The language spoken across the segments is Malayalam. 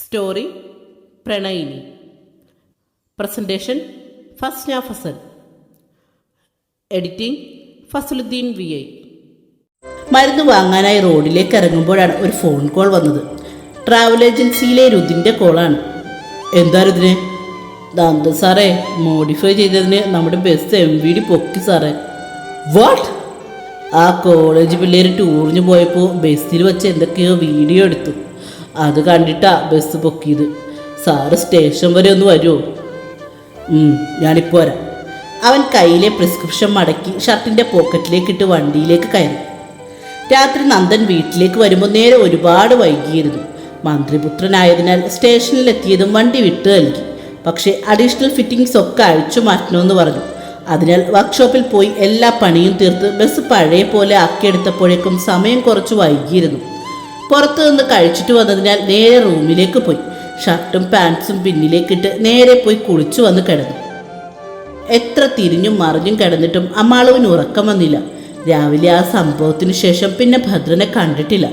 Story Pranayini. Presentation Fasna Fasal editing Fasaluddin V I. മരുന്ന് വാങ്ങാനായി റോഡിലേക്ക് ഇറങ്ങുമ്പോഴാണ് ഒരു ഫോൺ കോൾ വന്നത്. ട്രാവൽ ഏജൻസിയിലെ രുദിന്റെ കോളാണ്. എന്താ രുദിനെ? ദന്ത സാറേ മോഡിഫൈ ചെയ്തതിന് നമ്മുടെ ബസ് എം വി ഡി പൊക്കി സാറേ. വാട്ട് ആ കോളേജ് പിള്ളേർ ടൂറിന് പോയപ്പോൾ ബസ്സിൽ വെച്ച് എന്തൊക്കെയോ വീഡിയോ എടുത്തു. അത് കണ്ടിട്ടാ ബസ് പൊക്കിയത്. സാറ് സ്റ്റേഷൻ വരെ ഒന്ന് വരുമോ ഞാനിപ്പോൾ വരാം. അവൻ കയ്യിലെ പ്രിസ്ക്രിപ്ഷൻ മടക്കി ഷർട്ടിന്റെ പോക്കറ്റിലേക്കിട്ട് വണ്ടിയിലേക്ക് കയറി. രാത്രി നന്ദൻ വീട്ടിലേക്ക് വരുമ്പോൾ നേരെ ഒരുപാട് വൈകിയിരുന്നു. മന്ത്രിപുത്രനായതിനാൽ സ്റ്റേഷനിലെത്തിയതും വണ്ടി വിട്ടു നൽകി. പക്ഷേ അഡീഷണൽ ഫിറ്റിംഗ്സ് ഒക്കെ അഴിച്ചു മാറ്റണമെന്ന് പറഞ്ഞു. അതിനാൽ വർക്ക്ഷോപ്പിൽ പോയി എല്ലാ പണിയും തീർത്ത് ബസ് പഴയ പോലെ ആക്കിയെടുത്തപ്പോഴേക്കും സമയം കുറച്ച് വൈകിയിരുന്നു. പുറത്തു നിന്ന് കഴിച്ചിട്ട് വന്നതിനാൽ നേരെ റൂമിലേക്ക് പോയി. ഷർട്ടും പാൻസും പിന്നിലേക്കിട്ട് നേരെ പോയി കുളിച്ചു വന്ന് കിടന്നു. എത്ര തിരിഞ്ഞും മറിഞ്ഞും കിടന്നിട്ടും അമ്മാളുവിന് ഉറക്കം വന്നില്ല. രാവിലെ ആ സംഭവത്തിനു ശേഷം പിന്നെ ഭദ്രനെ കണ്ടിട്ടില്ല.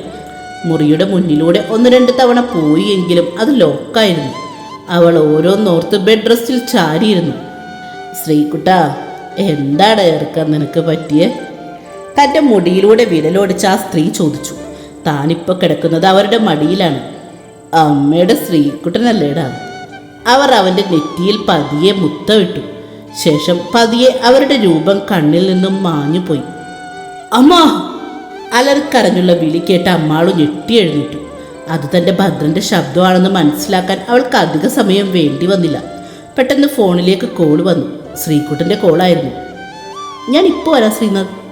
മുറിയുടെ മുന്നിലൂടെ ഒന്ന് രണ്ട് തവണ പോയി എങ്കിലും അത് ലോക്കായിരുന്നു. അവൾ ഓരോന്നോർത്ത് ബെഡ് റെസ്റ്റിൽ ചാരിയിരുന്നു. ശ്രീകുട്ട എന്താണ് ഏർക്കാൻ നിനക്ക് പറ്റിയേ? തന്റെ മുടിയിലൂടെ വിരലോടിച്ച് ആ സ്ത്രീ ചോദിച്ചു. താനിപ്പോൾ കിടക്കുന്നത് അവരുടെ മടിയിലാണ്. അമ്മയുടെ ശ്രീകുട്ടനല്ലേടാ. അവർ അവന്റെ നെറ്റിയിൽ പതിയെ മുത്തമിട്ടു ശേഷം പതിയെ അവരുടെ രൂപം കണ്ണിൽ നിന്നും മാഞ്ഞുപോയി. അമ്മ! അലറിക്കരഞ്ഞുള്ള വിളി കേട്ട അമ്മാളു ഞെട്ടി എഴുന്നേറ്റു അത് തന്റെ ഭദ്രന്റെ ശബ്ദമാണെന്ന് മനസ്സിലാക്കാൻ അവൾക്ക് അധിക സമയം വേണ്ടി വന്നില്ല. പെട്ടെന്ന് ഫോണിലേക്ക് കോൾ വന്നു. ശ്രീകുട്ടന്റെ കോളായിരുന്നു. ഞാൻ ഇപ്പോൾ വരാം ശ്രീനാഥ്.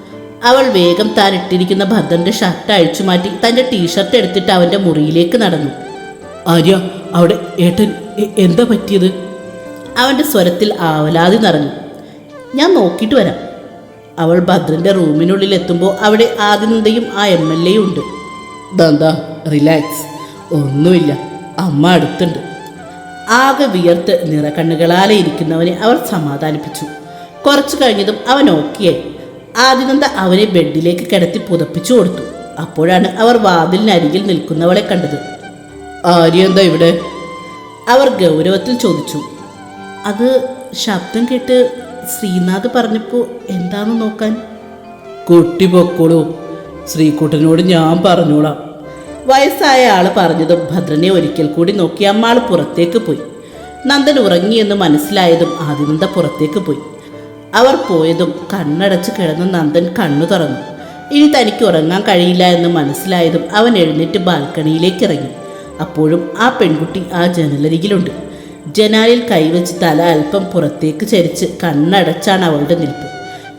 അവൾ വേഗം താൻ ഇട്ടിരിക്കുന്ന ഭദ്രന്റെ ഷർട്ട് അഴിച്ചു മാറ്റി തന്റെ ടീഷർട്ട് എടുത്തിട്ട് അവന്റെ മുറിയിലേക്ക് നടന്നു. ആര്യ അവിടെ ഏട്ടൻ എന്താ പറ്റിയത്? അവന്റെ സ്വരത്തിൽ ആവലാതി നിറഞ്ഞു. ഞാൻ നോക്കിയിട്ട് വരാം. അവൾ ഭദ്രന്റെ റൂമിനുള്ളിൽ എത്തുമ്പോൾ അവിടെ ആദിനന്ദയും ആ എം എൽ എയും ഉണ്ട്. ദന്താ റിലാക്സ് ഒന്നുമില്ല. അമ്മ അടുത്തുണ്ട്. ആകെ വിയർത്ത് നിറകണ്ണുകളാലെ ഇരിക്കുന്നവനെ അവർ സമാധാനിപ്പിച്ചു. കുറച്ചു കഴിഞ്ഞതും അവൻ ഓക്കെയായി ആദിനന്ദ അവനെ ബെഡിലേക്ക് കിടത്തി പുതപ്പിച്ചു കൊടുത്തു. അപ്പോഴാണ് അവർ വാതിലിനരികിൽ നിൽക്കുന്നവളെ കണ്ടത്. ആര്യ എന്താ ഇവിടെ? അവർ ഗൗരവത്തിൽ ചോദിച്ചു. അത് ശബ്ദം കേട്ട് ശ്രീനാഥ് പറഞ്ഞപ്പോൾ എന്താണെന്ന് നോക്കാൻ? കുട്ടി പൊക്കോളൂ. ശ്രീകുട്ടനോട് ഞാൻ പറഞ്ഞോളാം. വയസ്സായ ആൾ പറഞ്ഞതും ഭദ്രനെ ഒരിക്കൽ കൂടി നോക്കി അമ്മാൾ പുറത്തേക്ക് പോയി. നന്ദൻ ഉറങ്ങിയെന്ന് മനസ്സിലായതും ആദിനന്ദ പുറത്തേക്ക് പോയി. അവർ പോയതും കണ്ണടച്ച് കിടന്ന നന്ദൻ കണ്ണു തുറന്നു. ഇനി തനിക്ക് ഉറങ്ങാൻ കഴിയില്ല എന്ന് മനസ്സിലായതും അവൻ എഴുന്നേറ്റ് ബാൽക്കണിയിലേക്ക് ഇറങ്ങി. അപ്പോഴും ആ പെൺകുട്ടി ആ ജനലരികിലുണ്ട്. ജനാലിൽ കൈവച്ച് തല അല്പം പുറത്തേക്ക് ചരിച്ച് കണ്ണടച്ചാണ് അവളുടെ നിൽപ്പ്.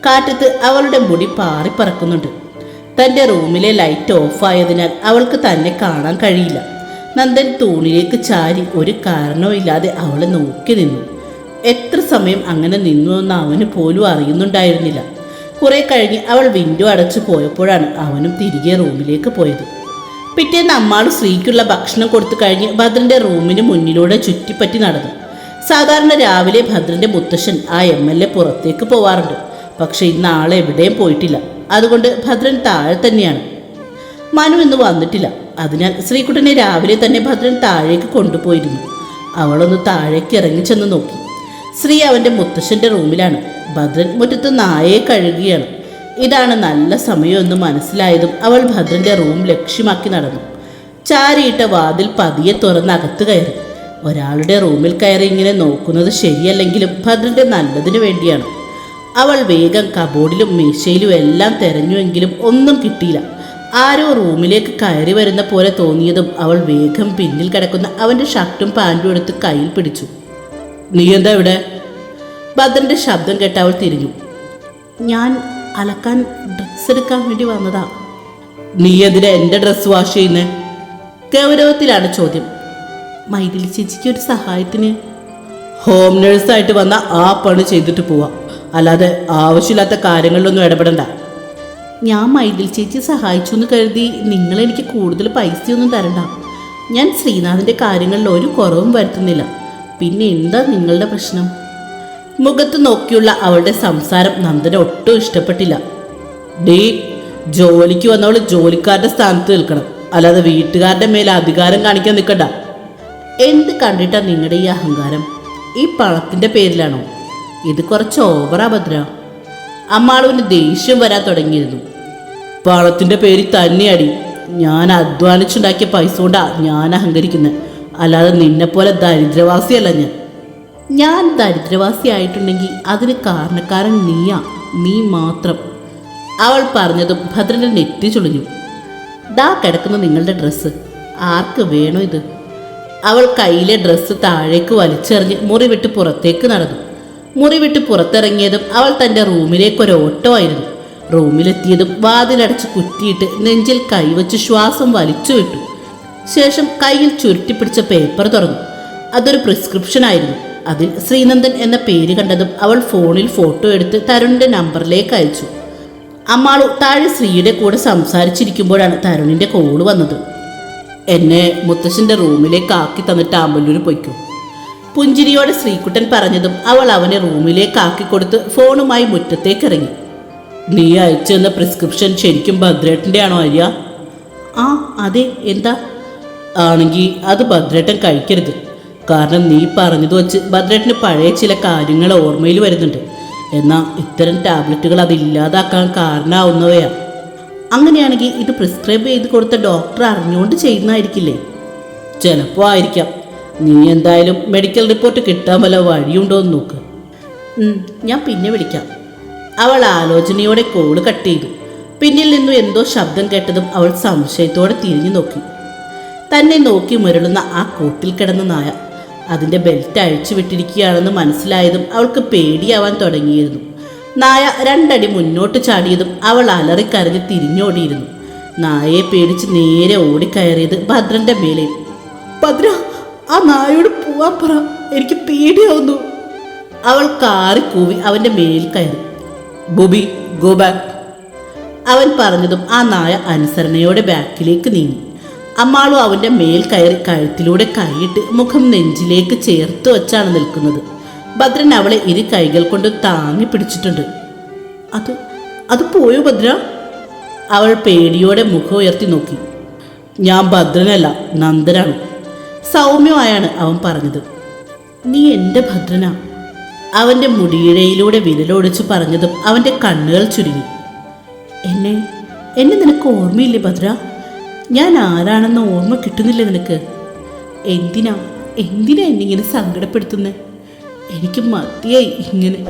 കാറ്റത്ത് അവളുടെ മുടി പാറിപ്പറക്കുന്നുണ്ട് തന്റെ റൂമിലെ ലൈറ്റ് ഓഫായതിനാൽ അവൾക്ക് തന്നെ കാണാൻ കഴിയില്ല. നന്ദൻ തൂണിലേക്ക് ചാരി ഒരു കാരണവുമില്ലാതെ അവളെ നോക്കി നിന്നു. എത്ര സമയം അങ്ങനെ നിന്നു എന്ന് അവന് പോലും അറിയുന്നുണ്ടായിരുന്നില്ല. കുറെ കഴിഞ്ഞ് അവൾ വിൻഡോ അടച്ചു പോയപ്പോഴാണ് അവനും തിരികെ റൂമിലേക്ക് പോയത്. പിറ്റേന്ന് അമ്മാൾ സ്ത്രീക്കുള്ള ഭക്ഷണം കൊടുത്തു കഴിഞ്ഞ് ഭദ്രന്റെ റൂമിന് മുന്നിലൂടെ ചുറ്റിപ്പറ്റി നടന്നു. സാധാരണ രാവിലെ ഭദ്രന്റെ മുത്തശ്ശൻ ആ എം എൽ എ പുറത്തേക്ക് പോവാറുണ്ട്. പക്ഷെ ഇന്ന് ആളെ എവിടെയും പോയിട്ടില്ല. അതുകൊണ്ട് ഭദ്രൻ താഴെ തന്നെയാണ്. മനു ഇന്ന് വന്നിട്ടില്ല. അതിനാൽ ശ്രീകുട്ടനെ രാവിലെ തന്നെ ഭദ്രൻ താഴേക്ക് കൊണ്ടുപോയിരുന്നു. അവളൊന്ന് താഴേക്ക് ഇറങ്ങി ചെന്ന് നോക്കി. ശ്രീ അവന്റെ മുത്തശ്ശന്റെ റൂമിലാണ്. ഭദ്രൻ മുറ്റത്ത് നായയെ കഴുകുകയാണ് ഇതാണ് നല്ല സമയമെന്ന് മനസ്സിലായതും അവൾ ഭദ്രന്റെ റൂം ലക്ഷ്യമാക്കി നടന്നു. ചാരിയിട്ട വാതിൽ പതിയെ തുറന്ന് അകത്ത് കയറി. ഒരാളുടെ റൂമിൽ കയറി ഇങ്ങനെ നോക്കുന്നത് ശരിയല്ലെങ്കിലും ഭദ്രന്റെ നല്ലതിനു വേണ്ടിയാണ്. അവൾ വേഗം കബോർഡിലും മീശയിലും എല്ലാം തെരഞ്ഞുവെങ്കിലും ഒന്നും കിട്ടിയില്ല. ആരോ റൂമിലേക്ക് കയറി വരുന്ന പോലെ തോന്നിയതും അവൾ വേഗം പിന്നിൽ കിടക്കുന്ന അവന്റെ ഷർട്ടും പാന്റും എടുത്ത് കയ്യിൽ പിടിച്ചു. നീ എന്താ ഇവിടെ? ഭദ്രന്റെ ശബ്ദം കേട്ട് അവൾ തിരിഞ്ഞു. ഞാൻ അലക്കാൻ ഡ്രസ്സ് എടുക്കാൻ വേണ്ടി വന്നതാ. നീ എന്തിനാ എന്റെ ഡ്രസ്സ് വാഷ് ചെയ്യുന്നേ? ഗൗരവത്തിലാണ് ചോദ്യം. മൈഥിലി ചേച്ചിക്ക് ഒരു സഹായത്തിന്. ഹോം നേഴ്സായിട്ട് വന്ന ആ പണി ചെയ്തിട്ട് പോവാം. അല്ലാതെ ആവശ്യമില്ലാത്ത കാര്യങ്ങളിലൊന്നും ഇടപെടണ്ട. ഞാൻ മൈഥിലി ചേച്ചി സഹായിച്ചു എന്ന് കരുതി നിങ്ങൾ എനിക്ക് കൂടുതൽ പൈസയൊന്നും തരണ്ട. ഞാൻ ശ്രീനാഥിന്റെ കാര്യങ്ങളിൽ ഒരു കുറവും വരുത്തുന്നില്ല. പിന്നെ എന്താ നിങ്ങളുടെ പ്രശ്നം? മുഖത്ത് നോക്കിയുള്ള അവളുടെ സംസാരം നന്ദന ഒട്ടും ഇഷ്ടപ്പെട്ടില്ല. ഡേ ജോലിക്ക് വന്നവൾ ജോലിക്കാരുടെ സ്ഥാനത്ത് നിൽക്കണം. അല്ലാതെ വീട്ടുകാരുടെ മേലെ അധികാരം കാണിക്കാൻ നിൽക്കണ്ട. എന്ത് കണ്ടിട്ടാ നിങ്ങളുടെ ഈ അഹങ്കാരം? ഈ പണത്തിന്റെ പേരിലാണോ? ഇത് കുറച്ച് ഓവറാ ഭദ്ര. അമ്മാളുവിന് ദേഷ്യം വരാൻ തുടങ്ങിയിരുന്നു. പണത്തിന്റെ പേരിൽ തന്നെയടി. ഞാൻ അധ്വാനിച്ചുണ്ടാക്കിയ പൈസ കൊണ്ടാ ഞാൻ അഹങ്കരിക്കുന്നത് അല്ലാതെ നിന്നെപ്പോലെ ദരിദ്രവാസിയല്ല ഞാൻ. ഞാൻ ദരിദ്രവാസി ആയിട്ടുണ്ടെങ്കിൽ അതിന് കാരണക്കാരൻ നീയാ നീ മാത്രം. അവൾ പറഞ്ഞതും ഭദ്രനെ നെറ്റി ചുളിഞ്ഞു. ദാ കിടക്കുന്ന നിങ്ങളുടെ ഡ്രസ്സ്. ആർക്ക് വേണോ ഇത്? അവൾ കയ്യിലെ ഡ്രസ്സ് താഴേക്ക് വലിച്ചെറിഞ്ഞ് മുറി വിട്ട് പുറത്തേക്ക് നടന്നു. മുറി വിട്ട് പുറത്തിറങ്ങിയതും അവൾ തന്റെ റൂമിലേക്ക് ഒരു ഓട്ടമായിരുന്നു റൂമിലെത്തിയതും വാതിലടച്ച് കുറ്റിയിട്ട് നെഞ്ചിൽ കൈവച്ച് ശ്വാസം വലിച്ചു വിട്ടു ശേഷം കയ്യിൽ ചുരുട്ടിപ്പിടിച്ച പേപ്പർ തുറന്നു. അതൊരു പ്രിസ്ക്രിപ്ഷൻ ആയിരുന്നു. അതിൽ ശ്രീനന്ദൻ എന്ന പേര് കണ്ടതും അവൾ ഫോണിൽ ഫോട്ടോ എടുത്ത് തരുണിന്റെ നമ്പറിലേക്ക് അയച്ചു. അമ്മാളു താഴെ ശ്രീയുടെ കൂടെ സംസാരിച്ചിരിക്കുമ്പോഴാണ് തരുണിന്റെ കോൾ വന്നത്. എന്നെ മുത്തശ്ശന്റെ റൂമിലേക്ക് ആക്കി തന്നിട്ട് ആമ്പല്ലൂർ പൊയ്ക്കും. പുഞ്ചിരിയോടെ ശ്രീകുട്ടൻ പറഞ്ഞതും അവൾ അവനെ റൂമിലേക്ക് ആക്കി കൊടുത്ത് ഫോണുമായി മുറ്റത്തേക്ക് ഇറങ്ങി. നീ അയച്ചു തന്ന പ്രിസ്ക്രിപ്ഷൻ ശരിക്കും ഭദ്രേട്ടന്റെ ആണോ അരിയ? ആ അതെ. എന്താ? ആണെങ്കിൽ അത് ഭദ്രേട്ടൻ കഴിക്കരുത്. കാരണം നീ പറഞ്ഞത് വച്ച് ഭദ്രേട്ടന് പഴയ ചില കാര്യങ്ങൾ ഓർമ്മയിൽ വരുന്നുണ്ട്. എന്നാൽ ഇത്തരം ടാബ്ലറ്റുകൾ അത് ഇല്ലാതാക്കാൻ കാരണമാവുന്നവയാണ് അങ്ങനെയാണെങ്കിൽ ഇത് പ്രിസ്ക്രൈബ് ചെയ്ത് കൊടുത്ത ഡോക്ടർ അറിഞ്ഞുകൊണ്ട് ചെയ്യുന്നതായിരിക്കില്ലേ? ചിലപ്പോൾ ആയിരിക്കാം. നീ എന്തായാലും മെഡിക്കൽ റിപ്പോർട്ട് കിട്ടാൻ വല്ല വഴിയുണ്ടോ എന്ന് നോക്ക്. ഞാൻ പിന്നെ വിളിക്കാം. അവൾ ആലോചനയോടെ കോൾ കട്ട് ചെയ്തു. പിന്നിൽ നിന്നും എന്തോ ശബ്ദം കേട്ടതും അവൾ സംശയത്തോടെ തിരിഞ്ഞു നോക്കി. തന്നെ നോക്കി മുരളുന്ന ആ കൂട്ടിൽ കിടന്ന നായ. അതിന്റെ ബെൽറ്റ് അഴിച്ചു വിട്ടിരിക്കുകയാണെന്ന് മനസ്സിലായതും അവൾക്ക് പേടിയാവാൻ തുടങ്ങിയിരുന്നു. നായ രണ്ടടി മുന്നോട്ട് ചാടിയതും അവൾ അലറിക്കരഞ്ഞ് തിരിഞ്ഞോടിയിരുന്നു. നായയെ പേടിച്ച് നേരെ ഓടിക്കയറിയത് ഭദ്രന്റെ മേലെ. ഭദ്ര ആ നായോട് പോവാൻ പറ. എനിക്ക് പേടിയാവുന്നു. അവൾ കാറി കൂവി അവന്റെ മേൽ കയറി. ബോബി ഗോ ബാക്ക് അവൻ പറഞ്ഞതും ആ നായ അനുസരണയോടെ ബാക്കിലേക്ക് നീങ്ങി. അമ്മാളും അവന്റെ മേൽ കയറി കഴുത്തിലൂടെ കൈയിട്ട് മുഖം നെഞ്ചിലേക്ക് ചേർത്ത് വച്ചാണ് നിൽക്കുന്നത്. ഭദ്രൻ അവളെ ഇരു കൈകൾ കൊണ്ട് താങ്ങി പിടിച്ചിട്ടുണ്ട്. അത് അത് പോയോ ഭദ്ര? അവൾ പേടിയോടെ മുഖം ഉയർത്തി നോക്കി. ഞാൻ ഭദ്രനല്ല നന്ദനാണ്. സൗമ്യമായാണ് അവൻ പറഞ്ഞത്. നീ എന്റെ ഭദ്രനാ. അവന്റെ മുടിയിഴയിലൂടെ വിരലോടിച്ച് പറഞ്ഞതും അവന്റെ കണ്ണുകൾ ചുരുങ്ങി. എന്നെ എന്നെ നിനക്ക് ഓർമ്മയില്ലേ ഭദ്ര? ഞാൻ ആരാണെന്ന് ഓർമ്മ കിട്ടുന്നില്ല നിനക്ക്. എന്തിനാ എന്തിനാ എന്നിങ്ങനെ സങ്കടപ്പെടുത്തുന്നത് എനിക്ക് മതിയായി ഇങ്ങനെ.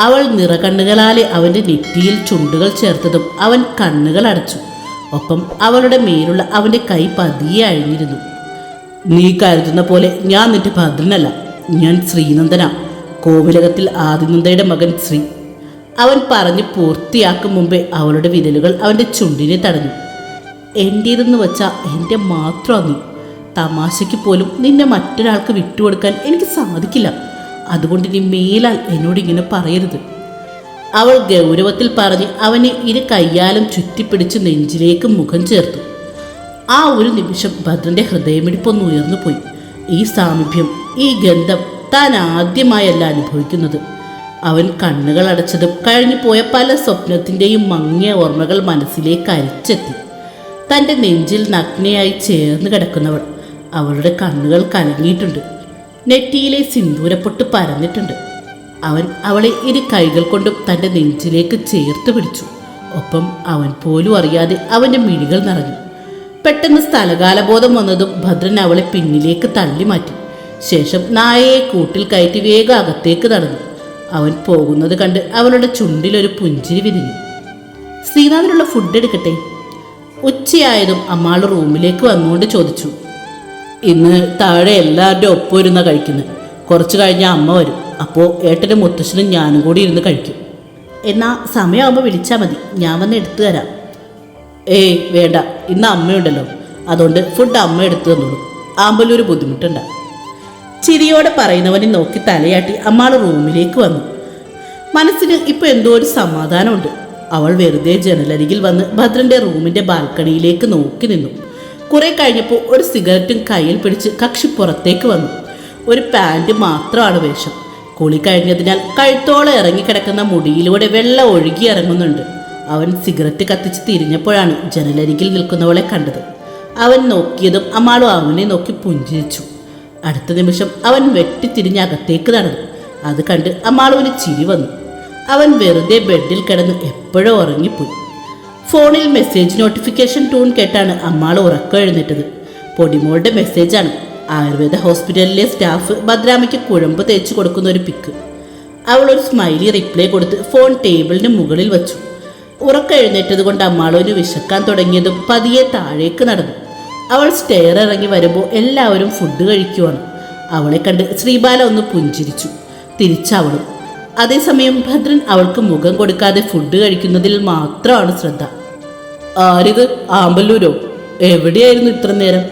അവൾ നിറകണ്ണുകളാലെ അവന്റെ നെറ്റിയിൽ ചുണ്ടുകൾ ചേർത്തതും അവൻ കണ്ണുകൾ അടച്ചു. ഒപ്പം അവളുടെ മേലുള്ള അവന്റെ കൈ പതിയെ അഴിഞ്ഞിരുന്നു. നീ കരുതുന്ന പോലെ ഞാൻ നിന്റെ ഭദ്രനല്ല. ഞാൻ ശ്രീനന്ദനാ. കോവിലകത്തിൽ ആദിനന്ദയുടെ മകൻ ശ്രീ. അവൻ പറഞ്ഞ് പൂർത്തിയാക്കും മുമ്പേ അവളുടെ വിരലുകൾ അവന്റെ ചുണ്ടിനെ തടഞ്ഞു. എന്റേതെന്ന് വെച്ചാൽ എന്റെ മാത്രം നീ. തമാശയ്ക്ക് പോലും നിന്നെ മറ്റൊരാൾക്ക് വിട്ടുകൊടുക്കാൻ എനിക്ക് സാധിക്കില്ല. അതുകൊണ്ട് നീ മേലാൽ എന്നോട് ഇങ്ങനെ പറയരുത്. അവൾ ഗൗരവത്തിൽ പറഞ്ഞ് അവനെ ഇരു കയ്യാലും ചുറ്റിപ്പിടിച്ച് നെഞ്ചിലേക്ക് മുഖം ചേർത്തു. ആ ഒരു നിമിഷം ഭദ്രന്റെ ഹൃദയമിടിപ്പൊന്ന് ഉയർന്നു പോയി. ഈ സാമീപ്യം ഈ ഗന്ധം താൻ ആദ്യമായല്ല അനുഭവിക്കുന്നത്. അവൻ കണ്ണുകൾ അടച്ചതും കഴിഞ്ഞു പോയ പല സ്വപ്നത്തിന്റെയും മങ്ങിയ ഓർമ്മകൾ മനസ്സിലേക്ക് അരിച്ചെത്തി. തന്റെ നെഞ്ചിൽ നഗ്നയായി ചേർന്ന് കിടക്കുന്നവൾ അവളുടെ കണ്ണുകൾ കലങ്ങിയിട്ടുണ്ട്. നെറ്റിയിലെ സിന്ദൂരപ്പൊട്ട് പരന്നിട്ടുണ്ട്. അവൻ അവളെ ഇരു കൈകൾ കൊണ്ടും തന്റെ നെഞ്ചിലേക്ക് ചേർത്ത് പിടിച്ചു. ഒപ്പം അവൻ പോലും അറിയാതെ അവന്റെ മിഴികൾ നിറഞ്ഞു. പെട്ടെന്ന് സ്ഥലകാലബോധം വന്നതും ഭദ്രൻ അവളെ പിന്നിലേക്ക് തള്ളി മാറ്റി. ശേഷം നായയെ കൂട്ടിൽ കയറ്റി വേഗം അകത്തേക്ക് നടന്നു. അവൻ പോകുന്നത് കണ്ട് അവളുടെ ചുണ്ടിലൊരു പുഞ്ചിരി വിരിഞ്ഞു. ശ്രീനാഥിനുള്ള ഫുഡ് എടുക്കട്ടെ? ഉച്ചയായതും അമ്മാൾ റൂമിലേക്ക് വന്നുകൊണ്ട് ചോദിച്ചു ഇന്ന് താഴെ എല്ലാവരുടെ ഒപ്പം ഇരുന്ന കഴിക്കുന്നത് കുറച്ച് കഴിഞ്ഞാൽ അമ്മ വരും. അപ്പോൾ ഏട്ടനും മുത്തശ്ശനും ഞാനും കൂടി ഇരുന്ന് കഴിക്കും. എന്നാൽ സമയമാകുമ്പോൾ വിളിച്ചാൽ മതി. ഞാൻ വന്ന് എടുത്തു തരാം. ഏയ് വേണ്ട. ഇന്ന് അമ്മയുണ്ടല്ലോ. അതുകൊണ്ട് ഫുഡ് അമ്മ എടുത്തു തന്നോളൂ. ആമ്പലൊരു ബുദ്ധിമുട്ടുണ്ട. ചിരിയോടെ പറയുന്നവനെ നോക്കി തലയാട്ടി അമ്മാൾ റൂമിലേക്ക് വന്നു. മനസ്സിന് ഇപ്പോൾ എന്തോ ഒരു സമാധാനമുണ്ട്. അവൾ വെറുതെ ജനലരികിൽ വന്ന് ഭദ്രന്റെ റൂമിന്റെ ബാൽക്കണിയിലേക്ക് നോക്കി നിന്നു. കുറെ കഴിഞ്ഞപ്പോൾ ഒരു സിഗരറ്റും കയ്യിൽ പിടിച്ച് കക്ഷി പുറത്തേക്ക് വന്നു. ഒരു പാന്റ് മാത്രമാണ് വേഷം. കുളി കഴിഞ്ഞതിനാൽ കഴുത്തോളം ഇറങ്ങിക്കിടക്കുന്ന മുടിയിലൂടെ വെള്ളം ഒഴുകി ഇറങ്ങുന്നുണ്ട്. അവൻ സിഗരറ്റ് കത്തിച്ച് തിരിഞ്ഞപ്പോഴാണ് ജനലരികിൽ നിൽക്കുന്നവളെ കണ്ടത്. അവൻ നോക്കിയതും അമ്മാളും അവനെ നോക്കി പുഞ്ചിരിച്ചു. അടുത്ത നിമിഷം അവൻ വെട്ടിത്തിരിഞ്ഞ് അകത്തേക്ക് നടന്നു. അത് കണ്ട് ഒരു ചിരി വന്നു. അവൻ വെറുതെ ബെഡിൽ കിടന്ന് എപ്പോഴോ ഉറങ്ങിപ്പോയി. ഫോണിൽ മെസ്സേജ് നോട്ടിഫിക്കേഷൻ ടൂൺ കേട്ടാണ് അമ്മാൾ ഉറക്കം എഴുന്നേറ്റത്. പൊടിമോളുടെ മെസ്സേജാണ് ആയുർവേദ ഹോസ്പിറ്റലിലെ സ്റ്റാഫ് ഭദ്രാമയ്ക്ക് കുഴമ്പ് തേച്ച് കൊടുക്കുന്ന ഒരു പിക്ക് അവൾ ഒരു സ്മൈലി റിപ്ലൈ കൊടുത്ത് ഫോൺ ടേബിളിന് മുകളിൽ വെച്ചു. ഉറക്കം എഴുന്നേറ്റത് കൊണ്ട് അമ്മാളൊരു വിശക്കാൻ തുടങ്ങിയതും പതിയെ താഴേക്ക് നടന്നു. അവൾ സ്റ്റെയർ ഇറങ്ങി വരുമ്പോൾ എല്ലാവരും ഫുഡ് കഴിക്കുവാണ്. അവളെ കണ്ട് ശ്രീബാല ഒന്ന് പുഞ്ചിരിച്ചു. തിരിച്ചവളും അതേസമയം ഭദ്രൻ അവൾക്ക് മുഖം കൊടുക്കാതെ ഫുഡ് കഴിക്കുന്നതിൽ മാത്രമാണ് ശ്രദ്ധ. ആരിത്? ആമ്പല്ലൂരോ? എവിടെയായിരുന്നു ഇത്ര നേരം?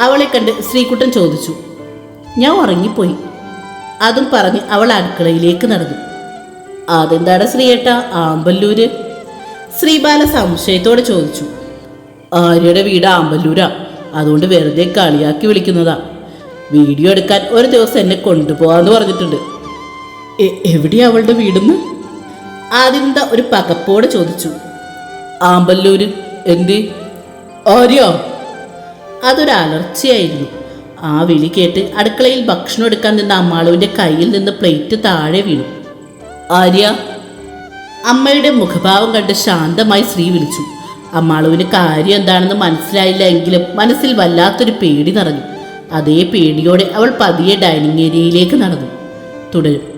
അവളെ കണ്ട് ശ്രീകുട്ടൻ ചോദിച്ചു. ഞാൻ ഉറങ്ങിപ്പോയി. അതും പറഞ്ഞ് അവൾ അടുക്കളയിലേക്ക് നടന്നു. അതെന്താണ് ശ്രീയേട്ട ആമ്പല്ലൂര്? ശ്രീബാല സംശയത്തോടെ ചോദിച്ചു. ആര്യയുടെ വീട് ആമ്പല്ലൂരാ. അതുകൊണ്ട് വെറുതെ കളിയാക്കി വിളിക്കുന്നതാ. വീഡിയോ എടുക്കാൻ ഒരു ദിവസം എന്നെ കൊണ്ടുപോകാന്ന് പറഞ്ഞിട്ടുണ്ട്. എവിടെയാ അവളുടെ വീടെന്ന്? ആദിന്ത ഒരു പകപ്പോടെ ചോദിച്ചു. ആമ്പല്ലൂര് എന്തി? ആര്യോ? അതൊരു അലർച്ചയായിരുന്നു. ആ വിളി കേട്ട് അടുക്കളയിൽ ഭക്ഷണം എടുക്കാൻ നിന്ന അമ്മാളുവിന്റെ കയ്യിൽ നിന്ന് പ്ലേറ്റ് താഴെ വീണു. ആര്യ? അമ്മയുടെ മുഖഭാവം കണ്ട് ശാന്തമായി ശ്രീ വിളിച്ചു. അമ്മാളുവിന് കാര്യം എന്താണെന്ന് മനസ്സിലായില്ല എങ്കിലും മനസ്സിൽ വല്ലാത്തൊരു പേടി നിറഞ്ഞു. അതേ പേടിയോടെ അവൾ പതിയെ ഡൈനിങ് ഏരിയയിലേക്ക് നടന്നു. തുടരും.